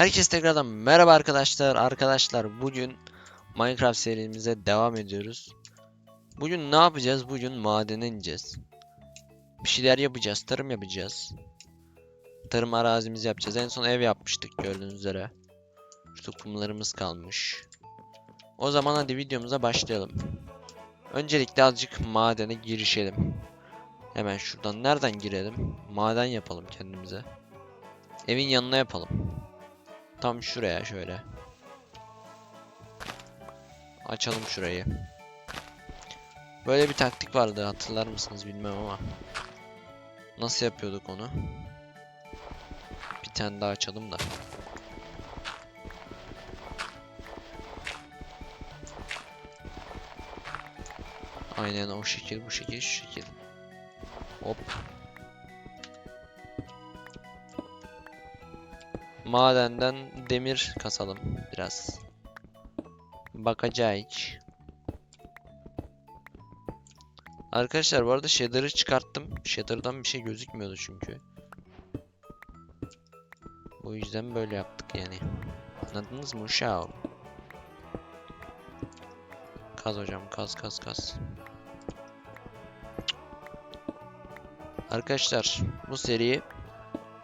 Herkes tekrardan merhaba arkadaşlar. Arkadaşlar bugün Minecraft serimize devam ediyoruz. Bugün ne yapacağız? Bugün madene ineceğiz. Bir şeyler yapacağız. Tarım yapacağız. Tarım arazimizi yapacağız. En son ev yapmıştık gördüğünüz üzere. Şu kumlarımız kalmış. O zaman hadi videomuza başlayalım. Öncelikle azıcık madene girişelim. Hemen şuradan nereden girelim? Maden yapalım kendimize. Evin yanına yapalım. Tam şuraya şöyle. Açalım şurayı. Böyle bir taktik vardı hatırlar mısınız bilmem ama. Nasıl yapıyorduk onu? Bir tane daha açalım da. Aynen o şekil bu şekil şu şekil. Hop. Madenden demir kasalım biraz. Bakacağız. Arkadaşlar bu arada shader'ı çıkarttım. Shader'dan bir şey gözükmüyordu çünkü. Bu yüzden böyle yaptık yani. Anladınız mı uşağım? Kaz hocam kaz kaz kaz. Arkadaşlar bu seri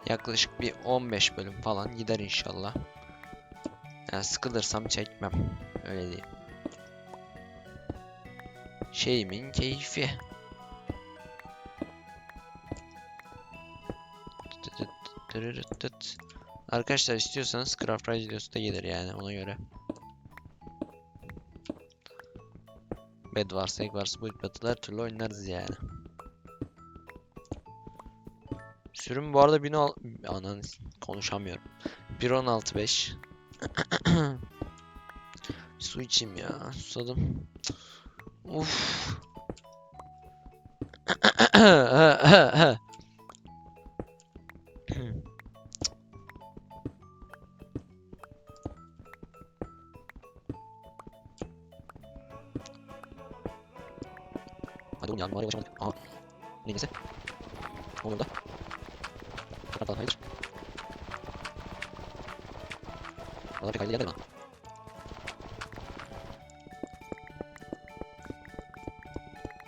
yaklaşık bir 15 bölüm falan gider inşallah. Yani sıkılırsam çekmem. Öyle diyeyim. Şeyimin keyfi. Arkadaşlar istiyorsanız Craft Ride videosu da gelir yani ona göre. Bed varsa egg varsa bu battle her türlü oynarız yani. Sürüm bu arada 1000 anan konuşamıyorum. 1.16.5 Su içeyim ya. Susadım. Uf. Hadi oğlum ya numaraya ulaşamadık. Aha. Ne neyse. Ne oluyor da? Daha hayır. Valla pek hayırlı gelmedi bana.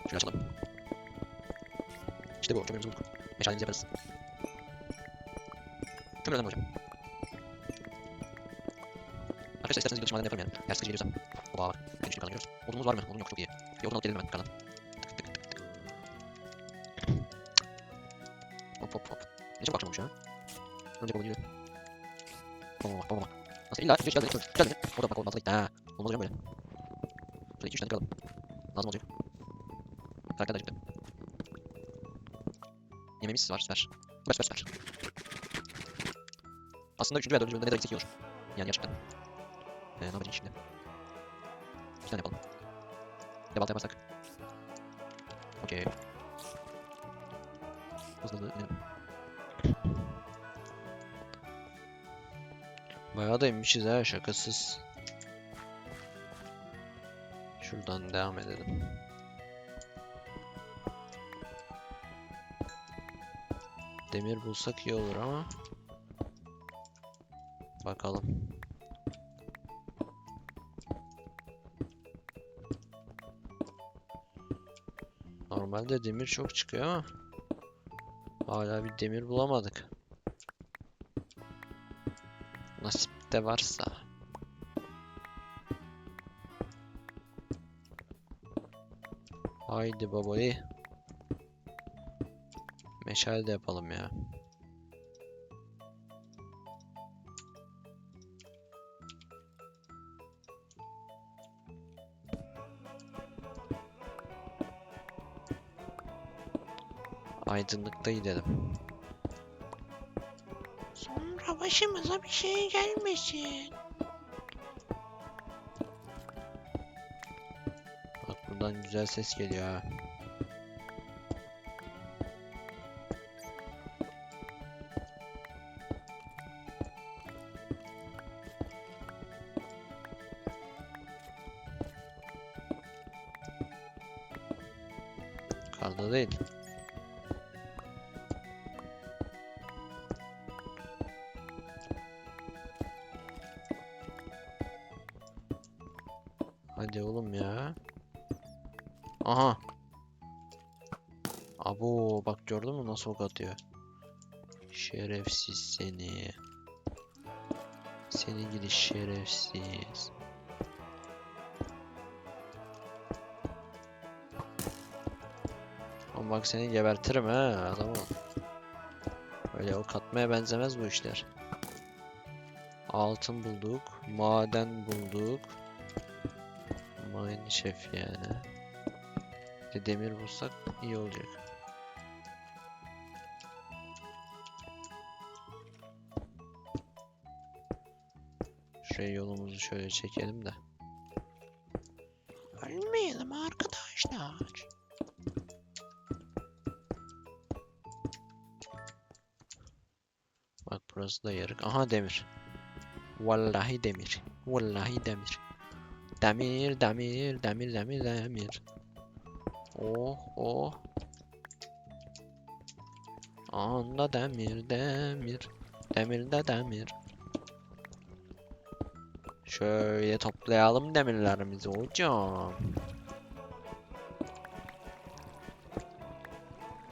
Şunu açalım. İşte bu. Kömürümüzü bulduk. Meşalemizi yaparız. Kömür önemli hocam. Arkadaşlar isterseniz video maden yaparım yani. Eğer sıkıcı geliyorsam. Oba. Benim için kazanıyoruz. Odunumuz var mı? Odun yok çok iyi. Bir odun alıp gelelim hemen yukarıdan. Olmuş ya. Önce baba gidiyor. Baba baba baba. Nasıl illa geç geldin. Geldin. O da bak olmaz gitti ha. Olmaz hocam böyle. Şöyle 2-3 tane kıralım. Lazım olacak. Karakter acıktı. Yemeğimiz var süper. Süper süper süper. Aslında 3. veya 4. bölümde ne gitsek iyi olur. Yani gerçekten. Ee, ne yapacağız şimdi? Bir tane yapalım. Bir de balta yaparsak. Okey. Hızlı hızlı inelim. Bayağı da inmişiz ha şakasız. Şuradan devam edelim. Demir bulsak iyi olur ama. Bakalım. Normalde demir çok çıkıyor ama hala bir demir bulamadık. De varsa. Haydi babayı. Meşale de yapalım ya. Aydınlıkta gidelim. Başımıza bir şey gelmesin. Bak buradan güzel ses geliyor ha. Karda değil. Bak gördün mü nasıl ok atıyor. Şerefsiz seni. Seni gidi şerefsiz. Ama bak seni gebertirim ha adamı. Öyle ok atmaya benzemez bu işler. Altın bulduk. Maden bulduk. Mine şef yani. Bir de demir bulsak iyi olacak. Şuraya yolumuzu şöyle çekelim de. Ölmeyelim arkadaşlar. Bak burası da yarık. Aha demir. Vallahi demir. Vallahi demir. Demir, demir, demir, demir, demir. Oh, oh. Anda demir, demir. Demir de demir. Şöyle toplayalım demirlerimizi hocam.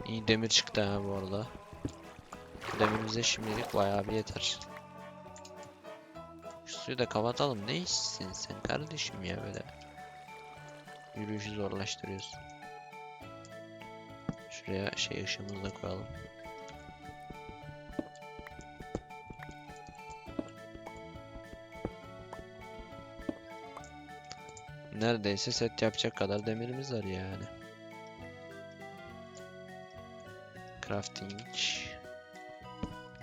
İyi demir çıktı ha bu arada. Demir bize şimdilik bayağı bir yeter. Şu suyu da kapatalım. Ne işsin sen kardeşim ya böyle. Yürüyüşü zorlaştırıyorsun. Şuraya şey ışığımızı da koyalım. Neredeyse set yapacak kadar demirimiz var yani. Crafting.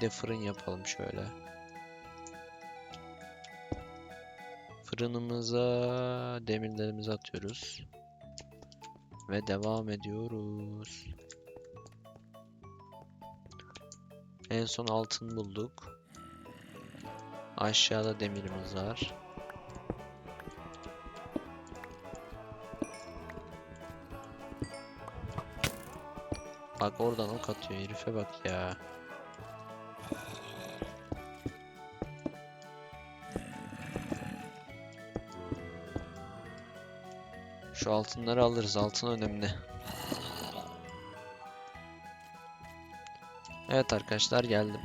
De fırın yapalım şöyle. Fırınımıza demirlerimizi atıyoruz. Ve devam ediyoruz. En son altın bulduk. Aşağıda demirimiz var. Bak oradan ok atıyor herife bak ya. Şu altınları alırız. Altın önemli. Evet arkadaşlar geldim.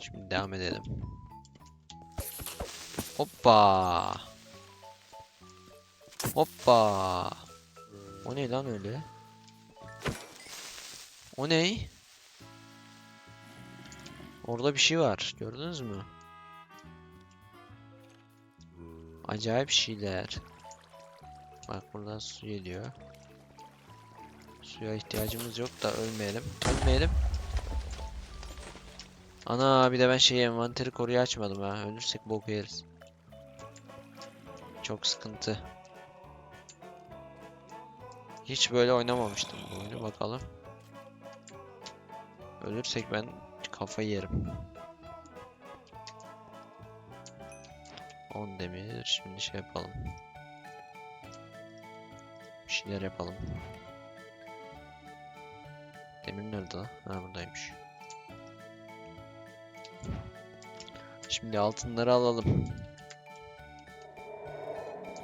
Şimdi devam edelim. Hoppa. Hoppa. O ne lan öyle? O ne? Orada bir şey var. Gördünüz mü? Acayip şeyler. Bak buradan su geliyor. Suya ihtiyacımız yok da ölmeyelim. Ölmeyelim. Ana bir de ben şey envanteri koruyu açmadım ha. Ölürsek bok yeriz. Çok sıkıntı. Hiç böyle oynamamıştım bu oyunu bakalım. Ölürsek ben kafayı yerim. 10 demir. Şimdi şey yapalım. Bir şeyler yapalım. Demir nerede lan? Ha buradaymış. Şimdi altınları alalım.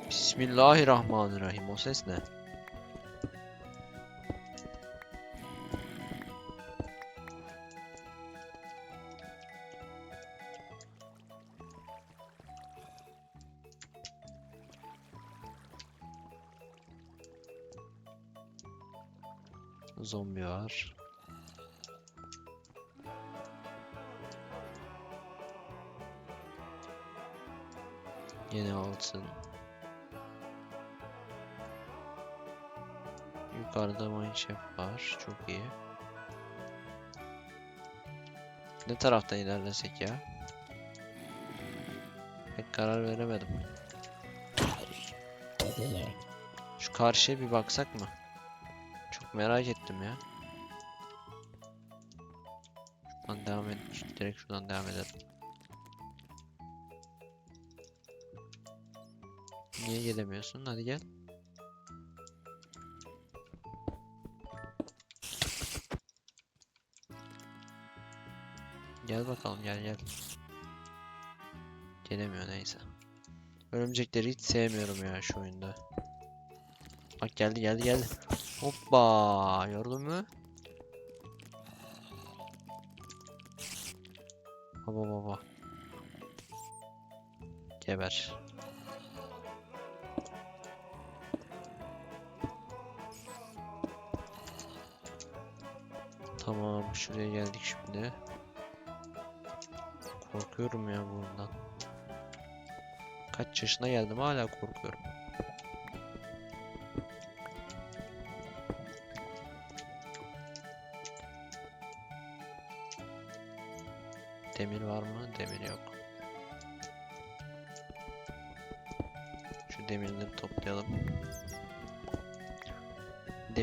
Bismillahirrahmanirrahim. O ses ne? Zombi var. Yine altın. Yukarıda mineshaft var. Çok iyi. Ne taraftan ilerlesek ya? Pek karar veremedim. Şu karşıya bir baksak mı? Merak ettim ya. Şuradan devam et. Direkt şuradan devam edelim. Niye gelemiyorsun? Hadi gel. Gel bakalım gel gel. Gelemiyor neyse. Örümcekleri hiç sevmiyorum ya şu oyunda. Bak geldi geldi geldi. Hoppa gördün mü? Baba baba. Geber. Tamam şuraya geldik şimdi. Korkuyorum ya bundan. Kaç yaşına geldim hala korkuyorum.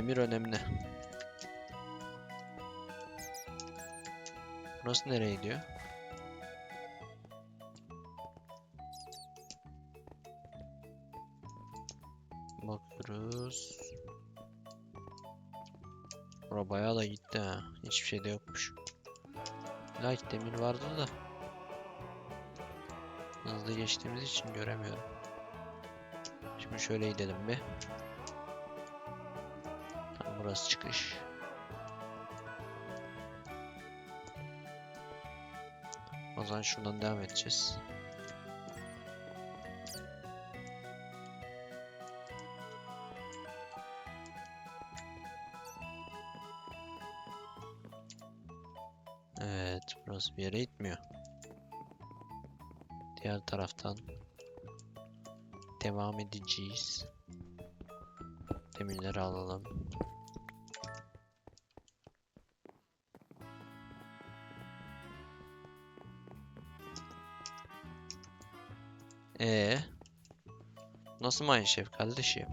Demir önemli. Burası nereye gidiyor? Bakıyoruz. Bura bayağı da gitti ha. Hiçbir şey de yokmuş. Light demir vardı da. Hızlı geçtiğimiz için göremiyorum. Şimdi şöyle gidelim bir. Burası çıkış. O zaman şuradan devam edeceğiz. Evet, burası bir yere gitmiyor. Diğer taraftan devam edeceğiz. Demirleri alalım. Ee, nasıl Mineshaft kardeşim?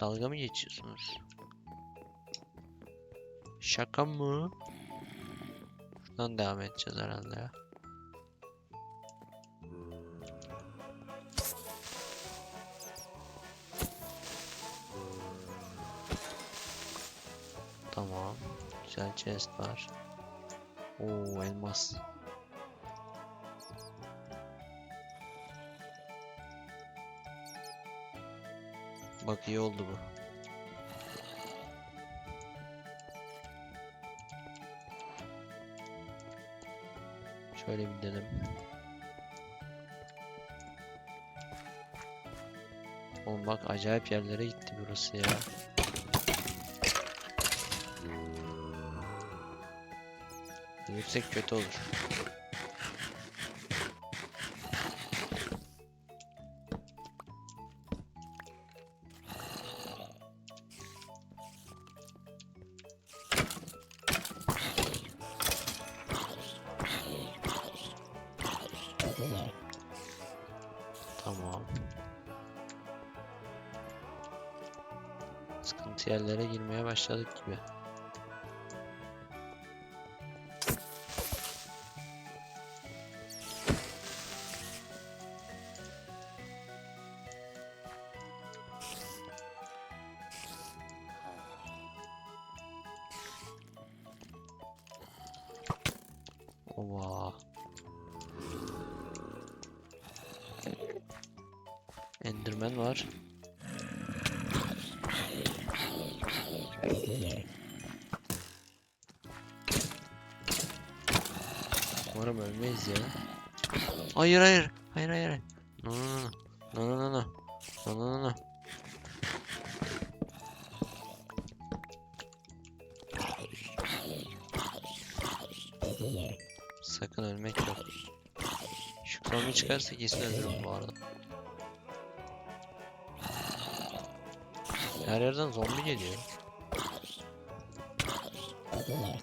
Dalga mı geçiyorsunuz? Şaka mı? Şuradan devam edeceğiz herhalde ya. Tamam. Güzel chest var. Oo elmas. Bak iyi oldu bu. Şöyle bir gidelim. Oğlum bak acayip yerlere gitti burası ya. Yüksek kötü olur. Başladık gibi. Ova. Enderman var. Umarım ölmeyiz ya. Hayır hayır. Hayır hayır. No no no. No no no no. No no no no. Sakın ölmek yok. Şu kromu çıkarsa kesin ölürüm bu arada. Her yerden zombi geliyor. Of.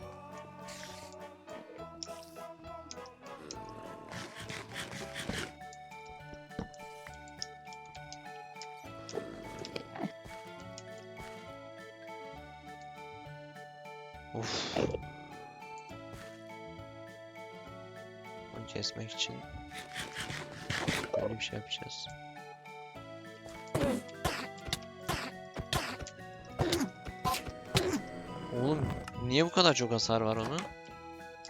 Onu kesmek için böyle bir şey yapacağız. Oğlum niye bu kadar çok hasar var onun?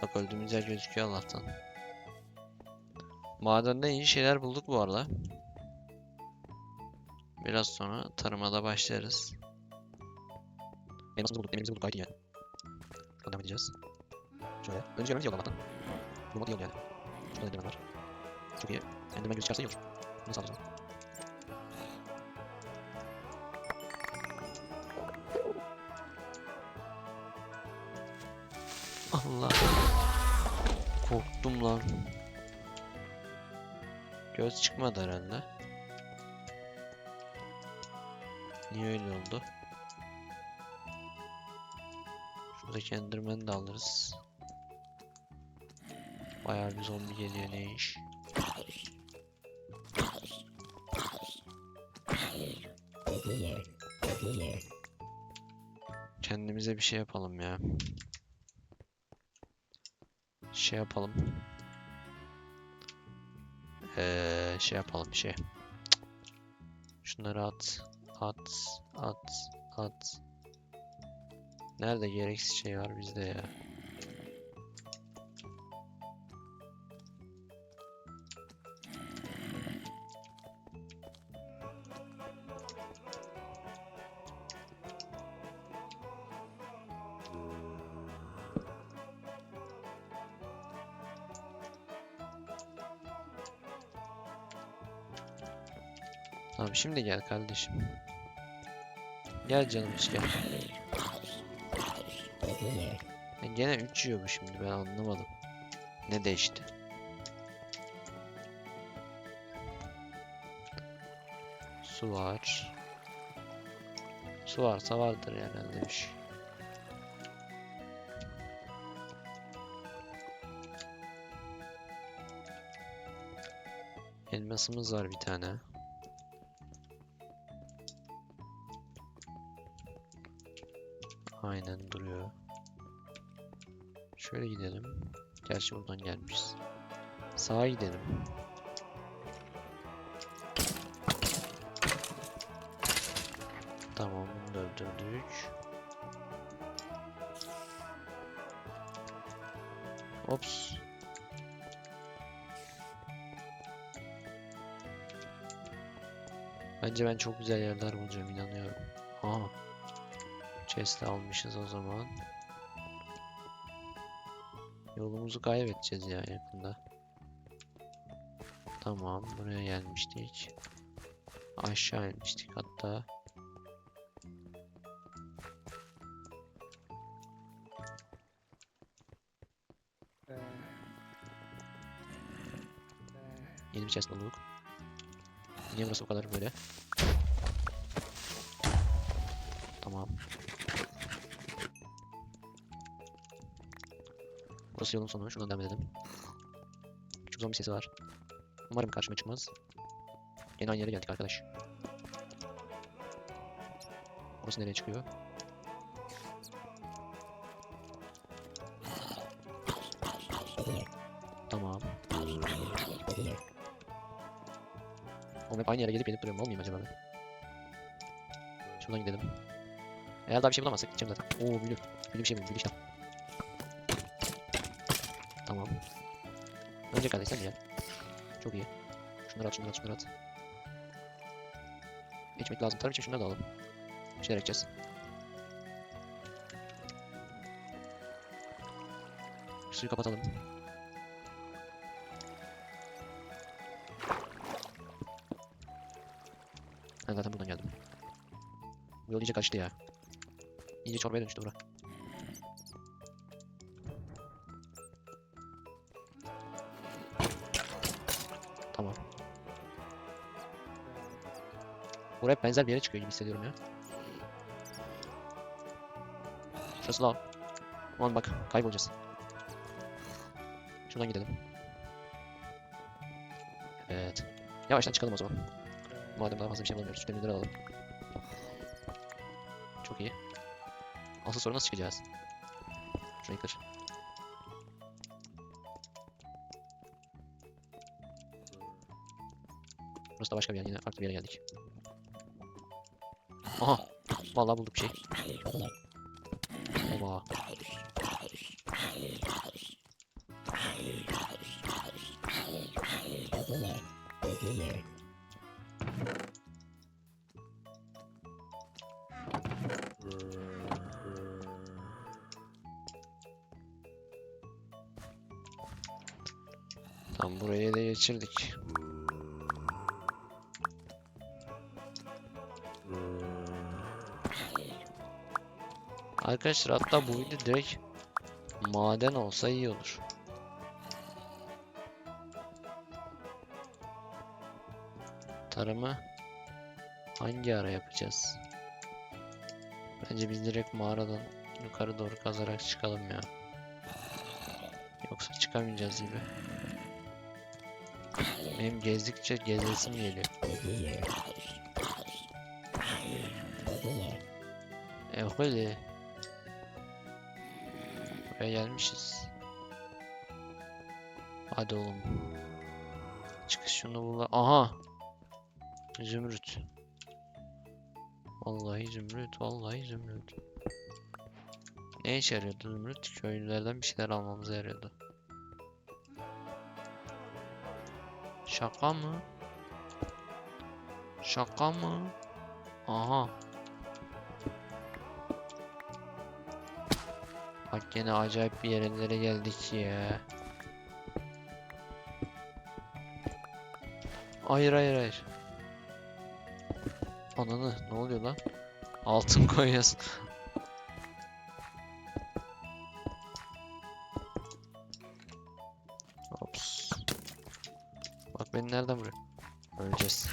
Bak öldüğümüz yer gözüküyor Allah'tan. Madende iyi şeyler bulduk bu arada. Biraz sonra tarıma da başlarız. Elmasımızı bulduk, demirimizi bulduk gayet iyi yani. Devam edeceğiz. Şöyle. Önce görmemiz iyi oldu Allah'tan. Bulmak iyi oldu yani. Şurada da enderman var. Çok iyi. Enderman gözü çıkarsa iyi olur. Bunu sağlayacağız. Allah. Korktum lan. Göz çıkmadı herhalde. Niye öyle oldu? Şuradaki Enderman'i de alırız. Bayağı bir zombi geliyor ne iş. Kendimize bir şey yapalım ya. Şey yapalım. Ee, şey yapalım şey. Şunları at. At. At. At. Nerede gereksiz şey var bizde ya. Tamam şimdi gel kardeşim. Gel canım hiç gel. Ya gene 3 yiyor bu şimdi ben anlamadım. Ne değişti? Su var. Su varsa vardır herhalde bir şey. Elmasımız var bir tane. Aynen duruyor. Şöyle gidelim. Gerçi buradan gelmişiz. Sağa gidelim. Tamam bunu da öldürdük. Ops. Bence ben çok güzel yerler bulacağım inanıyorum. Aha. Chest'i almışız o zaman. Yolumuzu kaybedeceğiz ya yakında. Tamam, buraya gelmiştik. Aşağı inmiştik hatta. Yeni bir chest bulduk. Niye burası bu kadar böyle? Tamam. Burası yolun sonu. Şuradan devam edelim. Küçük zombi sesi var. Umarım karşıma çıkmaz. Yine aynı yere geldik arkadaş. Burası nereye çıkıyor? Tamam. Oğlum hep aynı yere gelip gelip duruyorum. Olmayayım acaba ben? Şuradan gidelim. Eğer daha bir şey bulamazsak gideceğim zaten. Oo büyülü. Büyülü bir şey mi? Büyülü işlem. Önce kardeş sen gel. Çok iyi. Şunları at, şunları at, şunları at. Geçmek lazım. Tarım için şunları da alalım. Bir şeyler ekeceğiz. Suyu kapatalım. Ben zaten buradan geldim. Bu yol iyice kaçtı ya. İyice çorbaya dönüştü bura. Hep benzer bir yere çıkıyor gibi hissediyorum ya. Şurası lan. Aman bak kaybolacağız. Şuradan gidelim. Evet. Yavaştan çıkalım o zaman. Madem daha fazla bir şey bulamıyoruz. Demirleri alalım. Çok iyi. Asıl soru nasıl çıkacağız? Şurayı kır. Burası da başka bir yer. Yine farklı bir yere geldik. Aha! Vallahi bulduk şey. Oba. Tam burayı da geçirdik. Arkadaşlar hatta bu video direkt maden olsa iyi olur. Tarımı hangi ara yapacağız? Bence biz direkt mağaradan yukarı doğru kazarak çıkalım ya. Yoksa çıkamayacağız gibi. Benim gezdikçe gezesim geliyor. E öyle. Buraya gelmişiz. Hadi oğlum. Çıkış şunu bul. Aha. Zümrüt. Vallahi zümrüt, vallahi zümrüt. Ne işe yarıyordu zümrüt? Köylülerden bir şeyler almamıza yarıyordu. Şaka mı? Şaka mı? Aha. Bak gene acayip bir yerlere geldik ya. Hayır hayır hayır. Ananı ne oluyor lan? Altın koyuyorsun. Ops. Bak beni nereden vuruyor? Öleceğiz.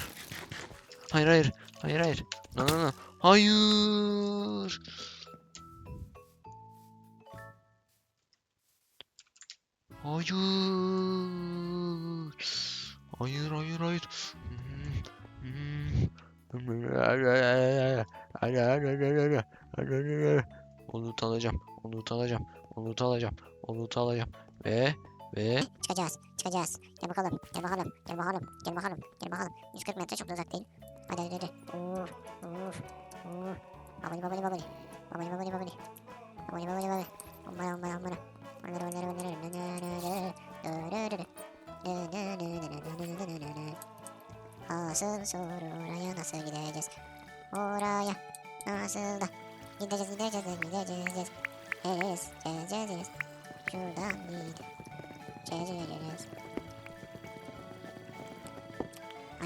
Hayır hayır. Hayır hayır. No no. Hayır. Hayır. Hayır hayır hayır. Onu alacağım. Onu alacağım. Onu alacağım. Onu alacağım. Ve ve Çıkacağız. Çıkacağız. Gel bakalım. Gel bakalım. Gel bakalım. Gel bakalım. Gel bakalım. 140 metre çok da uzak değil.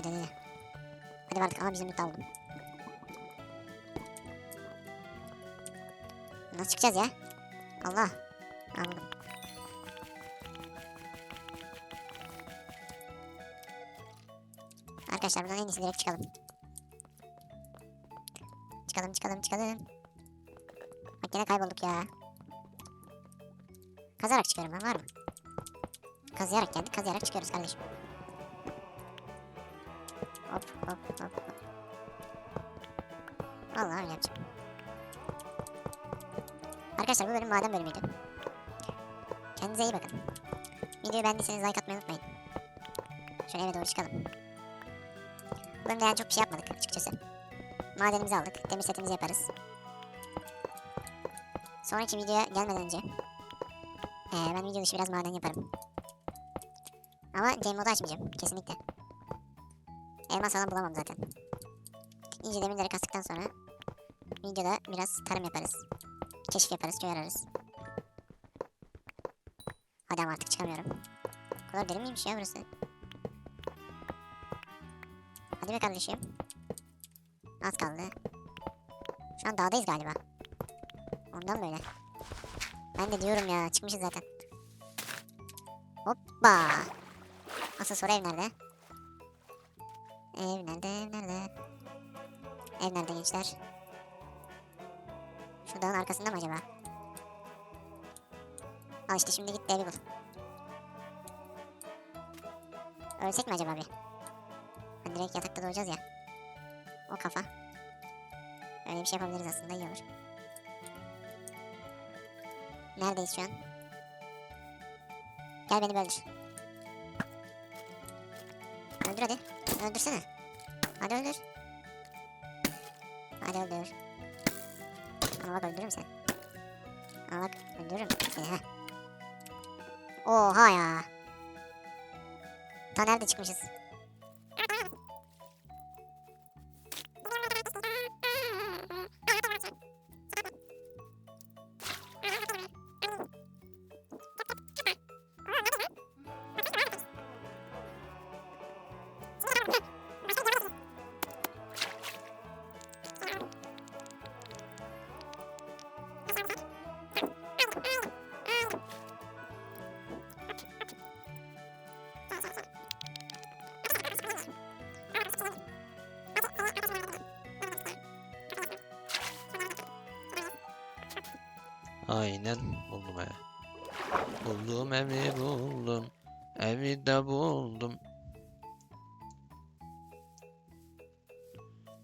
Hadi hadi. Hadi artık ama bizim mutlu oldum. Nasıl çıkacağız ya? Allah. Anladım. Arkadaşlar buradan en iyisi direkt çıkalım. Çıkalım çıkalım çıkalım. Bak yine kaybolduk ya. Kazarak çıkıyorum ben var mı? Kazıyarak geldik kazıyarak çıkıyoruz kardeşim. Hop hop hop. Vallahi yapacağım. Arkadaşlar bu bölüm maden bölümüydü. Kendinize iyi bakın. Videoyu beğendiyseniz like atmayı unutmayın. Şöyle eve doğru çıkalım. Bu bölümde yani çok bir şey yapmadık açıkçası. Madenimizi aldık. Demir setimizi yaparız. Sonraki videoya gelmeden önce ee, ben video dışı biraz maden yaparım. Ama game modu açmayacağım kesinlikle. Elmas falan bulamam zaten. İyice demirleri kastıktan sonra videoda biraz tarım yaparız. Keşif yaparız, köy ararız. Hadi ama artık çıkamıyorum. O kadar derin miymiş ya burası? Hadi be kardeşim. Az kaldı. Şu an dağdayız galiba. Ondan böyle. Ben de diyorum ya çıkmışız zaten. Hoppa. Asıl soru ev nerede? Ev nerede? Ev? Ev nerede gençler? Şu dağın arkasında mı acaba? Al işte şimdi git evi bul. Ölsek mi acaba bir? Hani direkt yatakta doğacağız ya. O kafa. Öyle bir şey yapabiliriz aslında iyi olur. Neredeyiz şu an? Gel beni öldür. Öldür hadi. Öldürsene. Hadi öldür. Hadi öldür. Ama bak öldürürüm seni. Ama bak öldürürüm seni ha. Oha ya. Tonelde çıkmışız. Aynen buldum evi. Buldum evi buldum. Evi de buldum.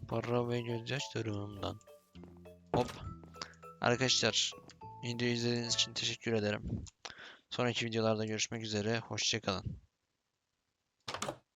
Para ve gözyaşlarımdan. Hop. Arkadaşlar videoyu izlediğiniz için teşekkür ederim. Sonraki videolarda görüşmek üzere. Hoşçakalın.